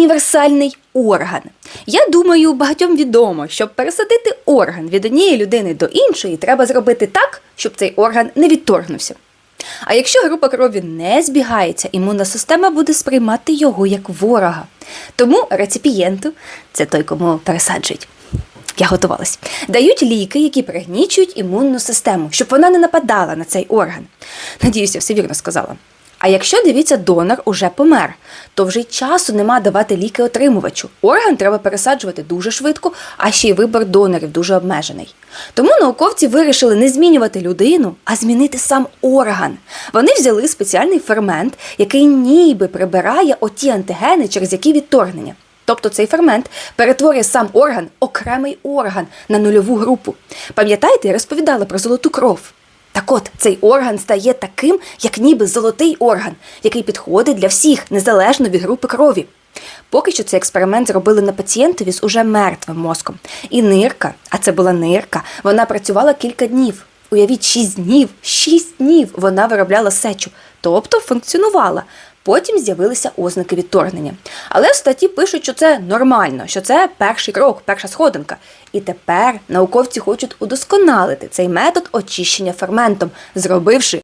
універсальний орган. Я думаю, багатьом відомо, щоб пересадити орган від однієї людини до іншої, треба зробити так, щоб цей орган не відторгнувся. А якщо група крові не збігається, імунна система буде сприймати його як ворога. Тому реципієнту, це той, кому пересаджують. Я готувалась. Дають ліки, які пригнічують імунну систему, щоб вона не нападала на цей орган. Надіюся, все вірно сказала. А якщо дивіться, донор уже помер, то вже й часу нема давати ліки отримувачу. Орган треба пересаджувати дуже швидко, а ще й вибір донорів дуже обмежений. Тому науковці вирішили не змінювати людину, а змінити сам орган. Вони взяли спеціальний фермент, який ніби прибирає оті антигени, через які відторгнення. Тобто цей фермент перетворює сам орган, окремий орган, на нульову групу. Пам'ятаєте, я розповідала про золоту кров. Так от, цей орган стає таким, як ніби золотий орган, який підходить для всіх, незалежно від групи крові. Поки що цей експеримент зробили на пацієнтові з уже мертвим мозком. І нирка, а це була нирка, вона працювала кілька днів. Уявіть, 6 днів, 6 днів вона виробляла сечу, тобто функціонувала. Потім з'явилися ознаки відторгнення. Але в статті пишуть, що це нормально, що це перший крок, перша сходинка. І тепер науковці хочуть удосконалити цей метод очищення ферментом, зробивши